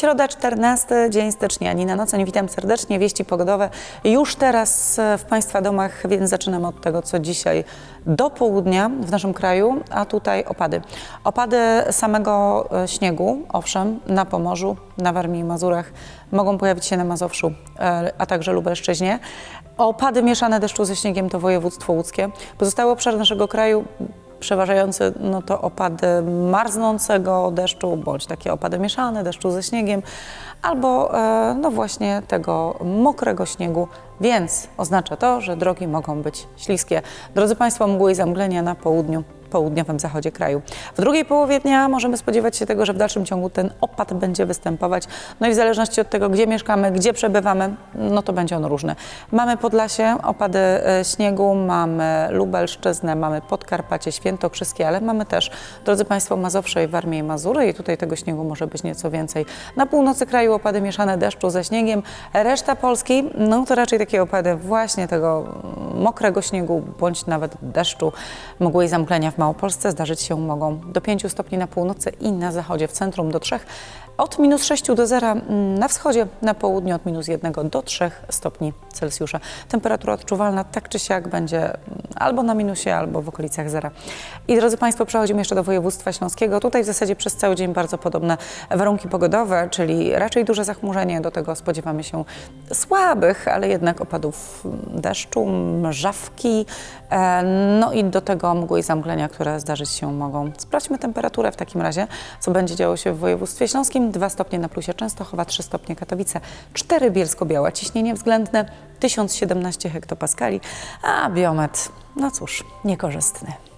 Środa 14, dzień stycznia. Nina Noceń, witam serdecznie. Wieści pogodowe już teraz w Państwa domach, więc zaczynamy od tego, co dzisiaj do południa w naszym kraju, a tutaj opady. Opady samego e, śniegu, owszem, na Pomorzu, na Warmii i Mazurach, mogą pojawić się na Mazowszu, e, a także Lubelszczyźnie. Opady mieszane deszczu ze śniegiem to województwo łódzkie. Pozostały obszar naszego kraju przeważający no to opady marznącego deszczu, bądź takie opady mieszane deszczu ze śniegiem, albo e, no właśnie tego mokrego śniegu, więc oznacza to, że drogi mogą być śliskie. Drodzy Państwo, mgły i zamglenia na południu południowym zachodzie kraju. W drugiej połowie dnia możemy spodziewać się tego, że w dalszym ciągu ten opad będzie występować. No i w zależności od tego, gdzie mieszkamy, gdzie przebywamy, no to będzie on różny. Mamy Podlasie, opady e, śniegu, mamy Lubelszczyznę, mamy Podkarpacie, Świętokrzyskie, ale mamy też, drodzy Państwo, Mazowsze i Warmię i Mazury i tutaj tego śniegu może być nieco więcej. Na północy kraju opady mieszane deszczu ze śniegiem, reszta Polski, no to raczej takie opady właśnie tego mokrego śniegu, bądź nawet deszczu, mgły i w Małopolsce zdarzyć się mogą do 5 stopni na północy i na zachodzie, w centrum do 3, od minus 6 do 0 na wschodzie, na południu od minus 1 do 3 stopni Celsjusza. Temperatura odczuwalna tak czy siak będzie mm, albo na minusie, albo w okolicach zera. I drodzy Państwo, przechodzimy jeszcze do województwa śląskiego. Tutaj w zasadzie przez cały dzień bardzo podobne warunki pogodowe, czyli raczej duże zachmurzenie. Do tego spodziewamy się słabych, ale jednak opadów deszczu, mrzawki, e, no i do tego mgły i zamglenia, które zdarzyć się mogą. Sprawdźmy temperaturę w takim razie, co będzie działo się w województwie śląskim. 2 stopnie na plusie Częstochowa, 3 stopnie Katowice, 4 Bielsko-Biała, ciśnienie względne 1017 hektopaskali, a biometr, no cóż, niekorzystny.